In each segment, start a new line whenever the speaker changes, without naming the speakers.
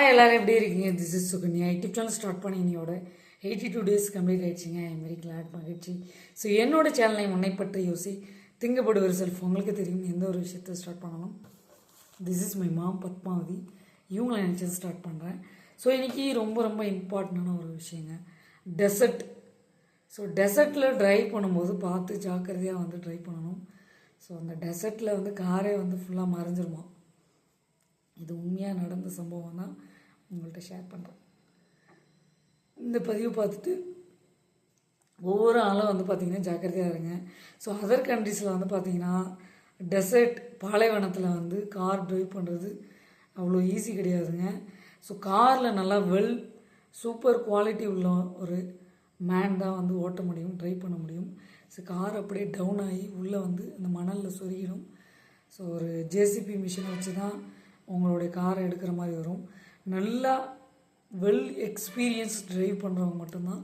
Hi, எல்லாரும் எப்படி இருக்கீங்க? This is Sukanya YouTube channel start பண்ணி இன்னையோட எயிட்டி டூ டேஸ் கம்ப்ளீட் ஆயிடுச்சுங்க. ஐ வெரி கிளாட் மகிழ்ச்சி. ஸோ என்னோட சேனலை உன்னை பற்றி யோசி. திங்கப்படுவர் செல்ஃப் உங்களுக்கு தெரியும். எந்த ஒரு விஷயத்தை ஸ்டார்ட் பண்ணணும்? This is my mom Padmavathi. இவங்களை நினச்சது ஸ்டார்ட் பண்ணுறேன் ஸோ இன்றைக்கி ரொம்ப ரொம்ப இம்பார்ட்டண்டான ஒரு விஷயங்க. டெசர்ட் ஸோ டெசர்ட்டில் ட்ரைவ் பண்ணும்போது பார்த்து ஜாக்கிரதையாக வந்து ட்ரைவ் பண்ணணும். ஸோ அந்த டெசர்ட்டில் வந்து காரே வந்து ஃபுல்லாக மறைஞ்சிருமா? இது உண்மையாக நடந்த சம்பவம் தான். உங்கள்கிட்ட ஷேர் பண்ணுறேன் இந்த பதிவு பார்த்துட்டு ஒவ்வொரு ஆளும் வந்து பார்த்திங்கன்னா ஜாக்கிரதையாக இருங்க. ஸோ அதர் கண்ட்ரீஸில் வந்து பார்த்திங்கன்னா டெசர்ட் பாலைவனத்தில் வந்து கார் ட்ரைவ் பண்ணுறது அவ்வளோ ஈஸி கிடையாதுங்க. ஸோ காரில் நல்லா வெல் சூப்பர் குவாலிட்டி உள்ள ஒரு மேன் தான் வந்து ஓட்ட முடியும் ட்ரைவ் பண்ண முடியும். ஸோ கார் அப்படியே டவுன் ஆகி உள்ளே வந்து அந்த மணலில் சொருகிடும். ஸோ ஒரு ஜேசிபி மிஷினை வச்சு தான் உங்களுடைய காரை எடுக்கிற மாதிரி வரும். நல்லா வெல் எக்ஸ்பீரியன்ஸ் ட்ரைவ் பண்ணுறவங்க மட்டும்தான்.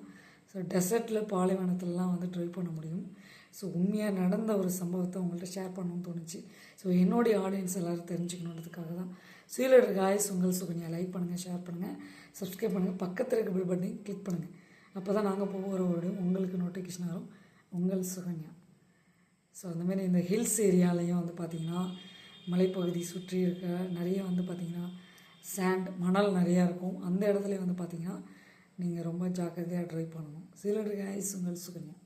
ஸோ டெசர்ட்டில் பாலைவனத்துலலாம் வந்து ட்ரைவ் பண்ண முடியும். ஸோ உண்மையாக நடந்த ஒரு சம்பவத்தை உங்கள்கிட்ட ஷேர் பண்ணணும்னு தோணுச்சு. ஸோ என்னுடைய ஆடியன்ஸ் எல்லோரும் தெரிஞ்சுக்கணுன்றதுக்காக தான். சீலர் காய்ஸ் உங்கள் சுகன்யா லைக் பண்ணுங்கள் ஷேர் பண்ணுங்கள் சப்ஸ்கிரைப் பண்ணுங்கள் பக்கத்தில் இருக்க பில் பட்டனையும் கிளிக் பண்ணுங்கள் அப்போ தான் நாங்கள் போகிற ஒரு உங்களுக்கு நோட்டிஃபிகேஷன் வரும். உங்கள் சுகன்யா. ஸோ அந்தமாரி இந்த ஹில்ஸ் ஏரியாலையும் வந்து பார்த்திங்கன்னா மலைப்பகுதி சுற்றி இருக்க நிறைய வந்து சாண்ட் மணல் நிறையா இருக்கும். அந்த இடத்துல வந்து பார்த்திங்கன்னா நீங்கள் ரொம்ப ஜாக்கிரதையாக ட்ரை பண்ணணும். சிலருக்கு ஐஸ் உங்கள் சுகன்யா.